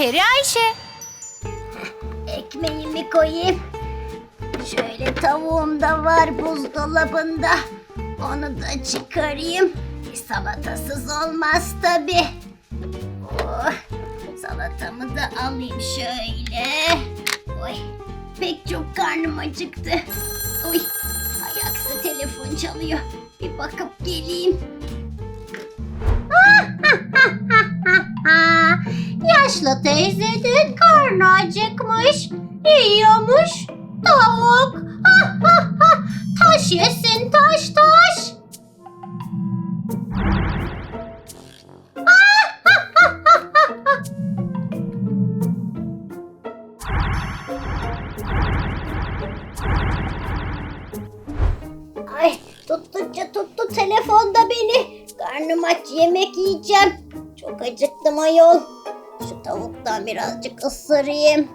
Peri Ayşe. Ekmeğimi koyayım. Şöyle tavuğum da var buzdolabında. Onu da çıkarayım. Salatasız olmaz tabi. Oh, salatamı da alayım şöyle. Oy, pek çok karnım acıktı. Oy, ayaksa telefon çalıyor. Bir bakıp geleyim. Yaşlı teyzenin karnı acıkmış. Yiyormuş tavuk. taş yesin taş taş. Ay tuttukça tuttu telefonda beni. Karnım aç yemek yiyeceğim. Çok acıktım ayol. Tavuktan birazcık ısırayım.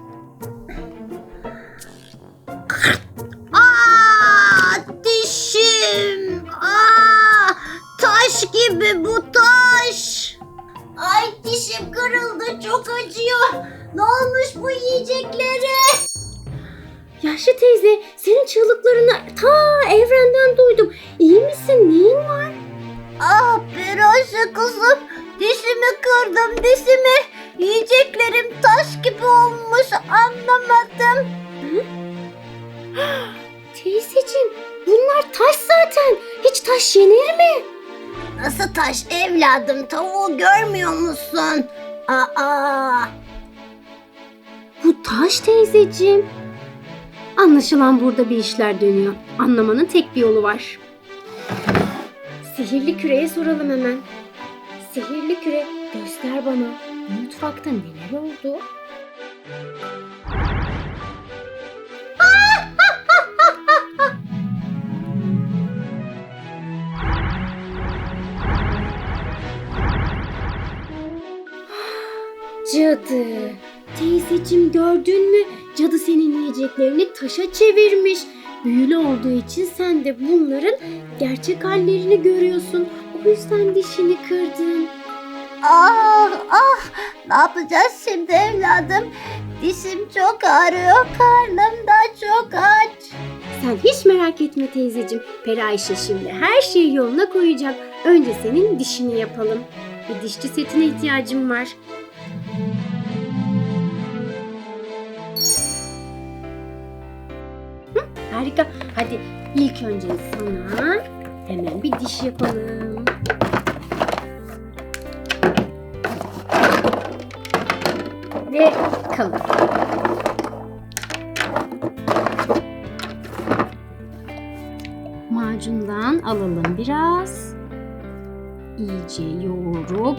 Aa, dişim. Aa, taş gibi bu taş. Ay dişim kırıldı çok acıyor. Ne olmuş bu yiyeceklere? Yaşlı teyze senin çığlıklarını ta evrenden duydum. İyi misin? Neyin var? Ah Piraşe kızım. Dişimi kırdım dişimi. Yiyeceklerim taş gibi olmuş anlamadım. Teyzeciğim bunlar taş zaten. Hiç taş yenir mi? Nasıl taş evladım tavuğu görmüyor musun? Aa, Bu taş teyzeciğim. Anlaşılan burada bir işler dönüyor. Anlamanın tek bir yolu var. Sihirli küreye soralım hemen. Sihirli küre göster bana. Mutfakta neler oldu? Cadı. Teyzeciğim gördün mü? Cadı senin yiyeceklerini taşa çevirmiş. Büyülü olduğu için sen de bunların gerçek hallerini görüyorsun. O yüzden dişini kırdın. Ah, ah. Ne yapacağız şimdi evladım? Dişim çok ağrıyor, karnım da çok aç. Sen hiç merak etme teyzeciğim. Peri Ayşe şimdi her şeyi yoluna koyacak. Önce senin dişini yapalım. Bir dişçi setine ihtiyacım var. Hı, harika. Hadi ilk önce sana hemen bir diş yapalım. Ve kalın. Macundan alalım biraz. İyice yoğurup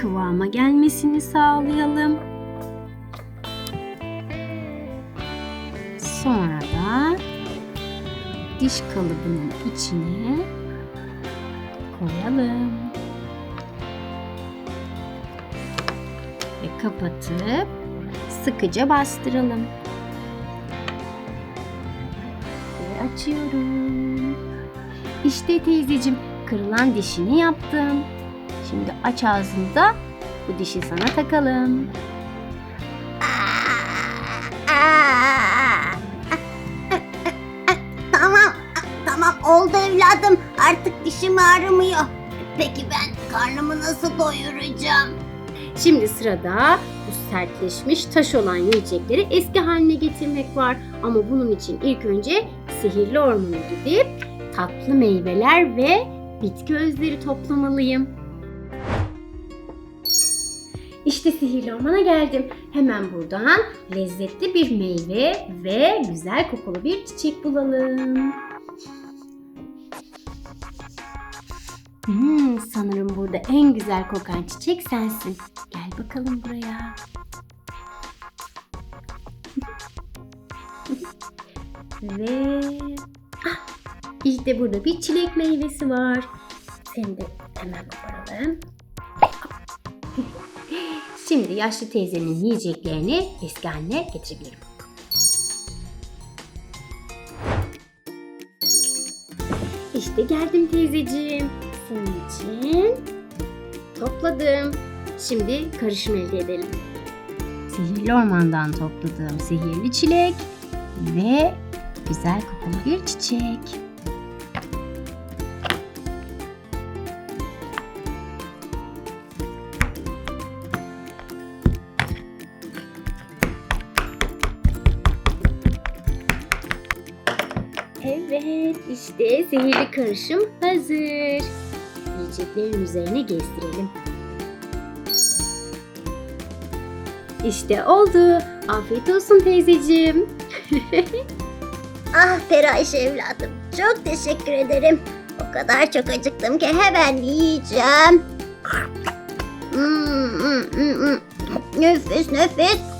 kıvama gelmesini sağlayalım. Sonra da diş kalıbının içine koyalım. Kapatıp sıkıca bastıralım. Ve açıyorum. İşte teyzeciğim kırılan dişini yaptım. Şimdi aç ağzını da bu dişi sana takalım. Tamam, tamam oldu evladım. Artık dişim ağrımıyor. Peki ben karnımı nasıl doyuracağım? Şimdi sırada bu sertleşmiş taş olan yiyecekleri eski haline getirmek var. Ama bunun için ilk önce sihirli ormana gidip tatlı meyveler ve bitki özleri toplamalıyım. İşte sihirli ormana geldim. Hemen buradan lezzetli bir meyve ve güzel kokulu bir çiçek bulalım. Hmm, sanırım burada en güzel kokan çiçek sensin. Gel bakalım buraya. Ve ah, işte burada bir çilek meyvesi var. Seni de hemen koparalım. Şimdi yaşlı teyzenin yiyeceklerini eski haline getirebilirim. İşte geldim teyzeciğim. Senin için topladım. Şimdi karışım elde edelim. sihirli ormandan topladığım sihirli çilek ve güzel kokulu bir çiçek. Evet, işte sihirli karışım hazır. Yiyeceklerin üzerine gezdirelim. İşte oldu. Afiyet olsun teyzeciğim. Ah Feraş evladım çok teşekkür ederim. O kadar çok acıktım ki hemen yiyeceğim. Hmm, hmm, hmm, hmm. Nefis nefis.